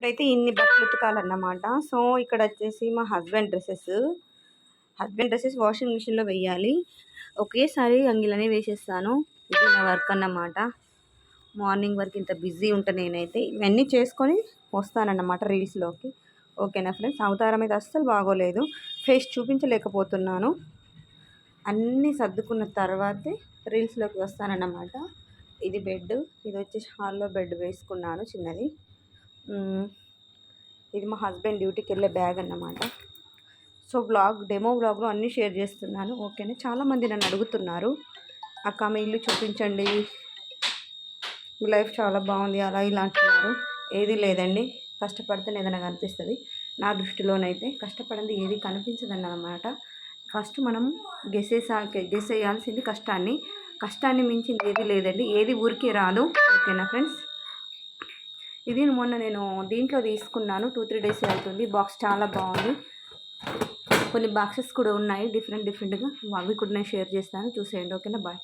ఇప్పుడైతే ఇన్ని బట్టలు ఉతకాలన్నమాట. సో ఇక్కడ వచ్చేసి మా husband dresses. Husband dresses washing మిషన్లో వేయాలి. ఒకేసారి అంగిలనే వేసేస్తాను. ఇది నా వర్క్ అన్నమాట. మార్నింగ్ వరకు ఇంత బిజీ ఉంటా నేనైతే. ఇవన్నీ చేసుకొని వస్తానన్నమాట రీల్స్లోకి. ఓకేనా ఫ్రెండ్స్? అవతారం అయితే అస్సలు బాగోలేదు. ఫేస్ చూపించలేకపోతున్నాను. అన్నీ సర్దుకున్న తర్వాతే రీల్స్లోకి వస్తానన్నమాట. ఇది బెడ్ ఇది వచ్చేసి హాల్లో బెడ్ వేసుకున్నాను చిన్నది. ఇది మా హస్బెండ్ డ్యూటీకి వెళ్ళే బ్యాగ్ అన్నమాట. సో బ్లాగ్ డెమో బ్లాగ్లో అన్నీ షేర్ చేస్తున్నాను ఓకేనా? చాలామంది నన్ను అడుగుతున్నారు అక్క మీ ఇల్లు చూపించండి. మీ లైఫ్ చాలా బాగుంది అలా ఇలా అంటున్నారు. ఏది లేదండి కష్టపడితే ఏదైనా కనిపిస్తుంది. నా దృష్టిలోనైతే కష్టపడింది ఏది కనిపించదండి అనమాట ఫస్ట్ మనం గెసేసా గెస్ వేయాల్సింది కష్టాన్ని. కష్టాన్ని మించింది ఏది లేదండి ఏది ఊరికే రాదు ఓకేనా ఫ్రెండ్స్? ఇది మొన్న నేను దీంట్లో తీసుకున్నాను. టూ త్రీ డేస్ అవుతుంది. బాక్స్ చాలా బాగుంది. కొన్ని బాక్సెస్ కూడా ఉన్నాయి. డిఫరెంట్ డిఫరెంట్గా. అవి కూడా నేను షేర్ చేస్తాను. చూసేయండి. ఓకేనా? బాయ్.